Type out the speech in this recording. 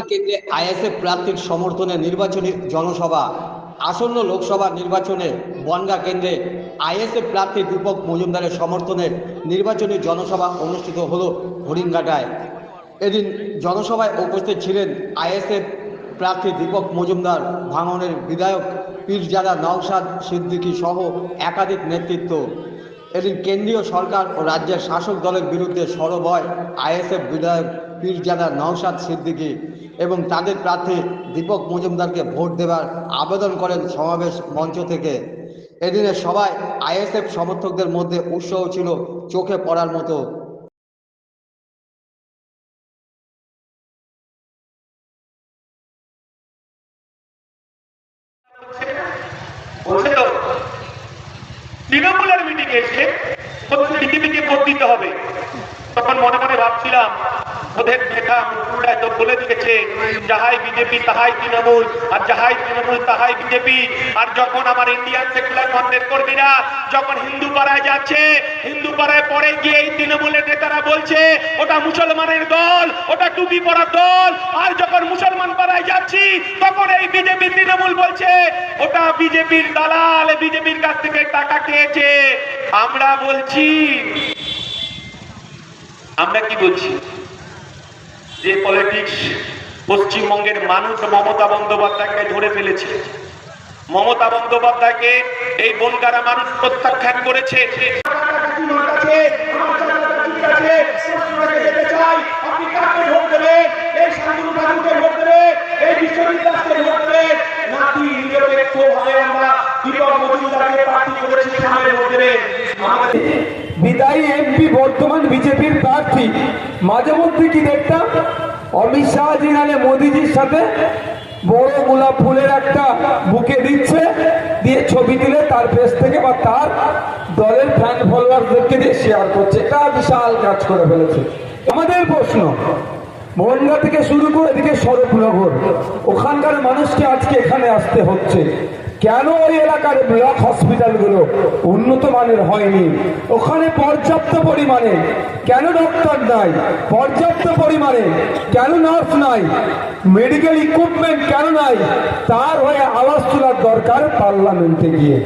কেন্দ্রে আইএসএফ প্রার্থীর সমর্থনে নির্বাচনী জনসভা। আসন্ন লোকসভা নির্বাচনে বনগাঁ কেন্দ্রে আইএসএফ প্রার্থী দীপক মজুমদারের সমর্থনে নির্বাচনী জনসভা অনুষ্ঠিত হল হরিণঘাটায়। এদিন জনসভায় উপস্থিত ছিলেন আইএসএফ প্রার্থী দীপক মজুমদার, ভাঙনের বিধায়ক পীরজাদা নওশাদ সিদ্দিকী সহ একাধিক নেতৃত্ব। এদিন কেন্দ্রীয় সরকার ও রাজ্যের শাসক দলের বিরুদ্ধে সরব হয় আইএসএফ বিধায়ক পীরজাদা নওশাদ সিদ্দিকী। এবং তাদের প্রার্থী দীপক মজুমদারকে ভোট দেওয়ার আবেদন করেন সমাবেশ মঞ্চ থেকে। এদিনে সবাই আইএসএফ সমর্থকদের মধ্যে উৎসাহ ছিল, চোখে পড়ার মতো। তৃণমূলের মিটিং এসে বিজেপিকে ভোট দিতে হবে। তখন মনে মনে ভাবছিলাম ওদের নেতা মুকুলরা তো বলে দিয়েছে, যাহাই বিজেপি, তাহাই তৃণমূল, আর যাহাই তৃণমূল, তাহাই বিজেপি। আর যখন আমার ইন্ডিয়ান সেকুলার ফ্রন্টের কর্মীরা যখন হিন্দু পাড়ায় যাচ্ছে হিন্দু পাড়ায় পরে গিয়ে এই তৃণমূলের নেতারা বলছে, ওটা মুসলমানের দল, ওটা টুপি পরা দল। আর যখন মুসলমান পাড়ায় যাচ্ছি, তখন এই বিজেপি তৃণমূল বলছে, ওটা বিজেপির দালাল, বিজেপির কাছ থেকে টাকা খেয়েছে। আমরা বলছি, আমরা কি বলছি? যে পলিটিক্স পশ্চিমবঙ্গের মানুষ মমতা বন্দ্যোপাধ্যায়কে ধরে ফেলেছে। মমতা বন্দ্যোপাধ্যায়কে এই বনগারা মানুষ প্রত্যাখ্যান করেছে আপনি কাকে ভোট দেবেন এই শান্তনু ঠাকুরকে ভোট দেবেন এই বিশ্ববিদ্যালয়কে ভোট দেবেন নাকি নিরপেক্ষ ভাবে আমরা দীপক মজুমদারকে প্রার্থী করেছি সামনে ভোট দেবেন আমাদের বিদায়ী এমপি বর্তমান বিজেপির প্রার্থী। মাঝে মধ্যে কি দেখতাম? অমিত শাহজি নালে মোদিজির সাথে বড় গোলাপ ফুলের একটা বুকে দিচ্ছে, দিয়ে ছবি দিলে তার পেজ থেকে বা তার দলের ফ্যান ফলোয়ারদেরকে দিয়ে শেয়ার করছে। এটা বিশাল কাজ করে ফেলেছে। আমাদের প্রশ্ন মহল্লা থেকে শুরু করে এদিকে সড়কনগর ওখানকার মানুষকে আজকে এখানে আসতে হচ্ছে। কেন ওই এলাকার ব্লক হসপিটালগুলো উন্নত মানের হয়নি? ওখানে পর্যাপ্ত পরিমাণে কেন ডক্টর নাই? পর্যাপ্ত পরিমাণে কেন নার্স নাই? মেডিকেল ইকুইপমেন্ট কেন নাই? তার হয়ে আওয়াজ তোলার দরকার পার্লামেন্টে গিয়ে।